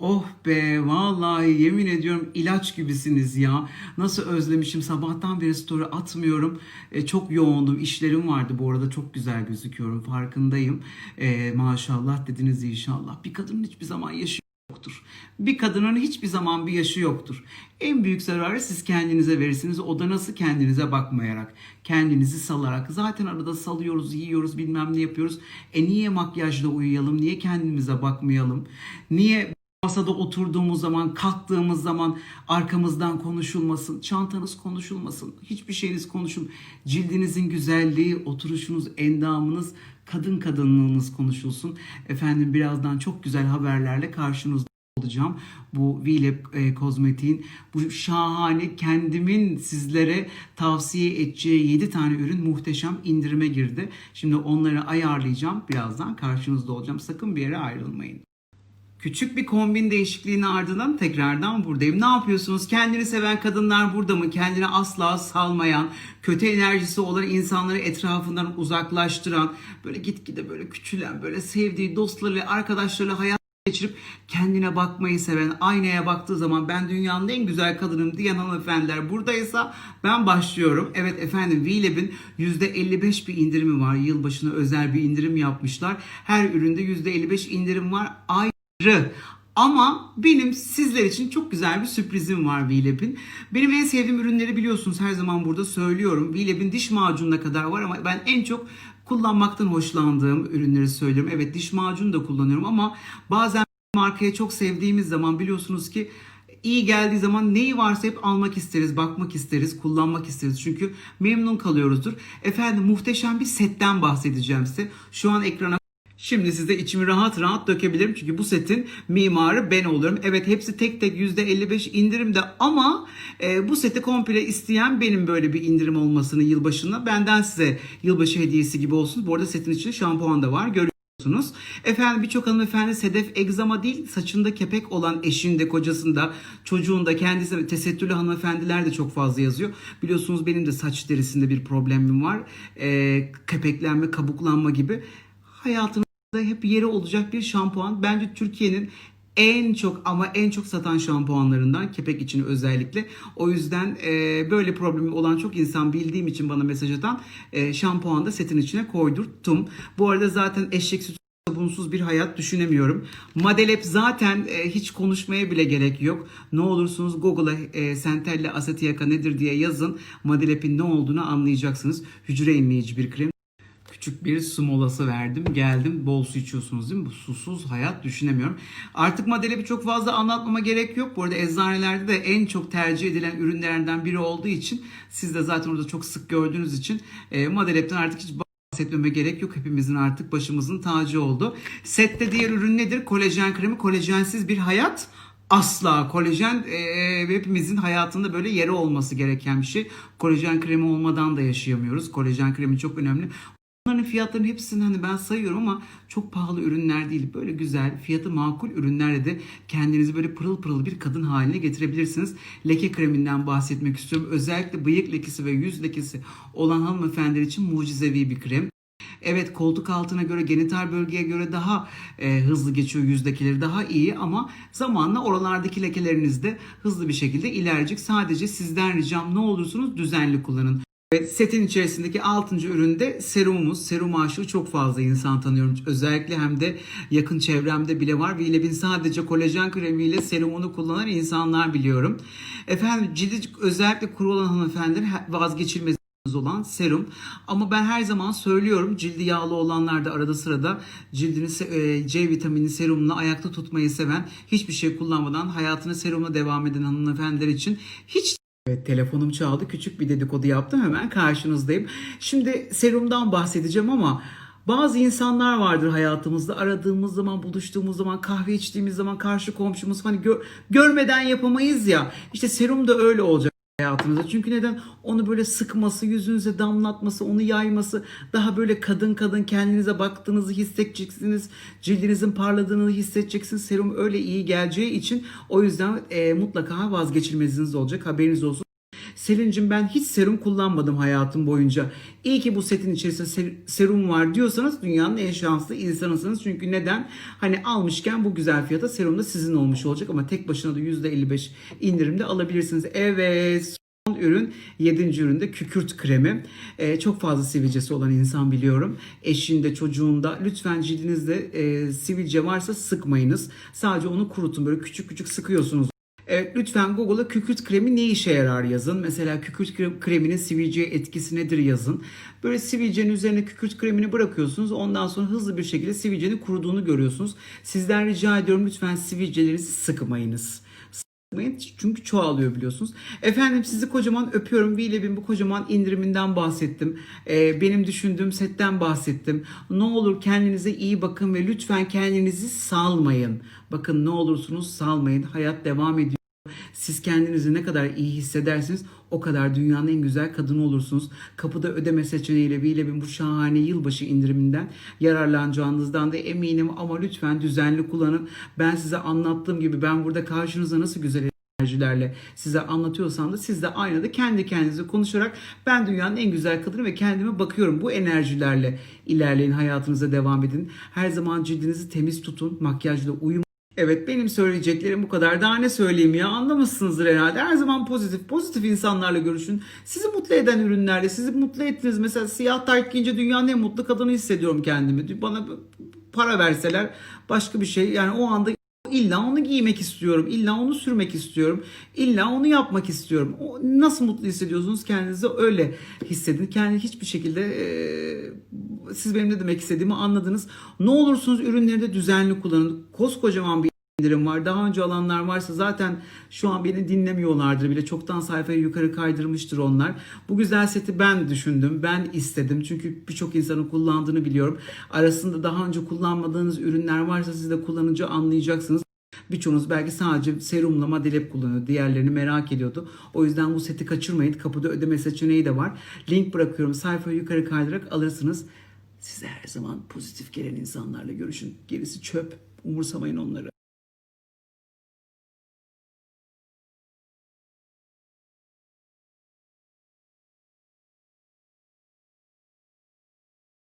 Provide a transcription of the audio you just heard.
Oh be vallahi yemin ediyorum ilaç gibisiniz ya. Nasıl özlemişim sabahtan beri story atmıyorum. E, çok yoğundum işlerim vardı bu arada çok güzel gözüküyorum farkındayım. E, maşallah dediniz inşallah. Bir kadının hiçbir zaman yaşı yoktur. Bir kadının hiçbir zaman bir yaşı yoktur. En büyük zararı siz kendinize verirsiniz. O da nasıl kendinize bakmayarak, kendinizi salarak. Zaten arada salıyoruz, yiyoruz, bilmem ne yapıyoruz. E niye makyajla uyuyalım? Niye kendimize bakmayalım? Niye masada oturduğumuz zaman, kalktığımız zaman arkamızdan konuşulmasın, çantanız konuşulmasın, hiçbir şeyiniz konuşul. Cildinizin güzelliği, oturuşunuz, endamınız, kadın kadınlığınız konuşulsun. Efendim birazdan çok güzel haberlerle karşınızda olacağım. Bu Vilep e, kozmetiğin bu şahane kendimin sizlere tavsiye edeceği 7 tane ürün muhteşem indirime girdi. Şimdi onları ayarlayacağım. Birazdan karşınızda olacağım. Sakın bir yere ayrılmayın. Küçük bir kombin değişikliğinin ardından tekrardan buradayım. Ne yapıyorsunuz? Kendini seven kadınlar burada mı? Kendini asla salmayan, kötü enerjisi olan insanları etrafından uzaklaştıran, böyle gitgide böyle küçülen, böyle sevdiği dostlarıyla, arkadaşlarıyla hayat geçirip kendine bakmayı seven, aynaya baktığı zaman ben dünyanın en güzel kadınım diyen hanımefendiler buradaysa ben başlıyorum. Evet efendim Vileb'in %55 bir indirimi var. Yılbaşına özel bir indirim yapmışlar. Her üründe %55 indirim var. Ay ayrı. Ama benim sizler için çok güzel bir sürprizim var Vileb'in. Benim en sevdiğim ürünleri biliyorsunuz her zaman burada söylüyorum. Vileb'in diş macununa kadar var ama ben en çok kullanmaktan hoşlandığım ürünleri söylüyorum. Evet diş macunu da kullanıyorum ama bazen markaya çok sevdiğimiz zaman biliyorsunuz ki iyi geldiği zaman neyi varsa hep almak isteriz, bakmak isteriz, kullanmak isteriz. Çünkü memnun kalıyoruzdur. Efendim muhteşem bir setten bahsedeceğim size. Şu an ekrana Şimdi size içimi rahat rahat dökebilirim çünkü bu setin mimarı ben olurum. Evet hepsi tek tek %55 indirimde ama e, bu seti komple isteyen benim böyle bir indirim olmasını yılbaşında benden size yılbaşı hediyesi gibi olsun. Bu arada setin içinde şampuan da var görüyorsunuz. Efendim birçok hanımefendi sedef egzama değil saçında kepek olan eşinde, kocasında, çocuğunda, kendisi tesettürlü hanımefendiler de çok fazla yazıyor. Biliyorsunuz benim de saç derisinde bir problemim var. E, kepeklenme, kabuklanma gibi. Hayatınızda hep yeri olacak bir şampuan. Bence Türkiye'nin en çok ama en çok satan şampuanlarından kepek için özellikle. O yüzden e, böyle problemi olan çok insan bildiğim için bana mesaj atan e, şampuan da setin içine koydurttum. Bu arada zaten eşek sütü sabunsuz bir hayat düşünemiyorum. Madelep zaten e, hiç konuşmaya bile gerek yok. Ne olursunuz Google'a e, Centella Acetiaca nedir diye yazın. Madelep'in ne olduğunu anlayacaksınız. Hücre emleyici bir krem. Küçük bir su molası verdim. Geldim. Bol su içiyorsunuz değil mi? Bu susuz hayat düşünemiyorum. Artık Madelep'i çok fazla anlatmama gerek yok. Bu arada eczanelerde de en çok tercih edilen ürünlerden biri olduğu için siz de zaten orada çok sık gördüğünüz için e, Madelep'ten artık hiç bahsetmeme gerek yok. Hepimizin artık başımızın tacı oldu. Sette diğer ürün nedir? Kolajen kremi. Kolajensiz bir hayat asla kolajen e, hepimizin hayatında böyle yeri olması gereken bir şey. Kolajen kremi olmadan da yaşayamıyoruz. Kolajen kremi çok önemli. Bunların fiyatlarının hepsini hani ben sayıyorum ama çok pahalı ürünler değil. Böyle güzel, fiyatı makul ürünlerle de kendinizi böyle pırıl pırıl bir kadın haline getirebilirsiniz. Leke kreminden bahsetmek istiyorum. Özellikle bıyık lekesi ve yüz lekesi olan hanımefendiler için mucizevi bir krem. Evet koltuk altına göre genital bölgeye göre daha e, hızlı geçiyor yüzdekileri daha iyi ama zamanla oralardaki lekeleriniz de hızlı bir şekilde ilerleyecek. Sadece sizden ricam ne olursunuz düzenli kullanın. Evet, setin içerisindeki 6. üründe serumumuz. Serum aşığı çok fazla insan tanıyorum. Özellikle hem de yakın çevremde bile var. Vileb'in sadece kolajen kremiyle serumunu kullanan insanlar biliyorum. Efendim cildi özellikle kuru olan hanımefendiler vazgeçilmez olan serum. Ama ben her zaman söylüyorum cildi yağlı olanlar da arada sırada cildini e, C vitamini serumla ayakta tutmayı seven hiçbir şey kullanmadan hayatını serumla devam eden hanımefendiler için hiç Evet telefonum çaldı. Küçük bir dedikodu yaptım. Hemen karşınızdayım. Şimdi serumdan bahsedeceğim ama bazı insanlar vardır hayatımızda aradığımız zaman, buluştuğumuz zaman, kahve içtiğimiz zaman karşı komşumuz hani gör, görmeden yapamayız ya. İşte serum da öyle olacak hayatınızda. Çünkü neden? Onu böyle sıkması, yüzünüze damlatması, onu yayması, daha böyle kadın kadın kendinize baktığınızı hissedeceksiniz. Cildinizin parladığını hissedeceksiniz. Serum öyle iyi geleceği için o yüzden e, mutlaka vazgeçilmeziniz olacak. Haberiniz olsun. Selin'cim ben hiç serum kullanmadım hayatım boyunca. İyi ki bu setin içerisinde ser- serum var diyorsanız dünyanın en şanslı insanısınız. Çünkü neden? Hani almışken bu güzel fiyata serum da sizin olmuş olacak ama tek başına da %55 indirimde alabilirsiniz. Evet. Son ürün 7. üründe kükürt kremi. Ee, çok fazla sivilcesi olan insan biliyorum. Eşinde, çocuğunda. Lütfen cildinizde e, sivilce varsa sıkmayınız. Sadece onu kurutun. Böyle küçük küçük sıkıyorsunuz. Evet lütfen Google'a kükürt kremi ne işe yarar yazın. Mesela kükürt kre- kreminin sivilceye etkisi nedir yazın. Böyle sivilcenin üzerine kükürt kremini bırakıyorsunuz. Ondan sonra hızlı bir şekilde sivilcenin kuruduğunu görüyorsunuz. Sizden rica ediyorum lütfen sivilcelerinizi sıkmayınız yapmayın. Çünkü çoğalıyor biliyorsunuz. Efendim sizi kocaman öpüyorum. Vileb'in bu kocaman indiriminden bahsettim. Ee, benim düşündüğüm setten bahsettim. Ne olur kendinize iyi bakın ve lütfen kendinizi salmayın. Bakın ne olursunuz salmayın. Hayat devam ediyor. Siz kendinizi ne kadar iyi hissedersiniz o kadar dünyanın en güzel kadını olursunuz. Kapıda ödeme seçeneğiyle Vileb'in bu şahane yılbaşı indiriminden yararlanacağınızdan da eminim ama lütfen düzenli kullanın. Ben size anlattığım gibi ben burada karşınıza nasıl güzel enerjilerle size anlatıyorsam da siz de aynada kendi kendinize konuşarak ben dünyanın en güzel kadını ve kendime bakıyorum. Bu enerjilerle ilerleyin hayatınıza devam edin. Her zaman cildinizi temiz tutun. Makyajla uyum Evet benim söyleyeceklerim bu kadar. Daha ne söyleyeyim ya anlamışsınızdır herhalde. Her zaman pozitif, pozitif insanlarla görüşün. Sizi mutlu eden ürünlerle, sizi mutlu ettiniz. Mesela siyah tayt giyince dünyanın en mutlu kadını hissediyorum kendimi. Bana para verseler başka bir şey. Yani o anda illa onu giymek istiyorum. illa onu sürmek istiyorum. illa onu yapmak istiyorum. O, nasıl mutlu hissediyorsunuz kendinizi öyle hissedin. Kendi hiçbir şekilde eee, siz benim ne demek istediğimi anladınız. Ne olursunuz ürünleri de düzenli kullanın. Koskocaman bir indirim var. Daha önce alanlar varsa zaten şu an beni dinlemiyorlardır bile. Çoktan sayfayı yukarı kaydırmıştır onlar. Bu güzel seti ben düşündüm. Ben istedim. Çünkü birçok insanın kullandığını biliyorum. Arasında daha önce kullanmadığınız ürünler varsa siz de kullanınca anlayacaksınız. Birçoğunuz belki sadece serumla madelep kullanıyor. Diğerlerini merak ediyordu. O yüzden bu seti kaçırmayın. Kapıda ödeme seçeneği de var. Link bırakıyorum. Sayfayı yukarı kaydırarak alırsınız. Size her zaman pozitif gelen insanlarla görüşün. Gerisi çöp. Umursamayın onları.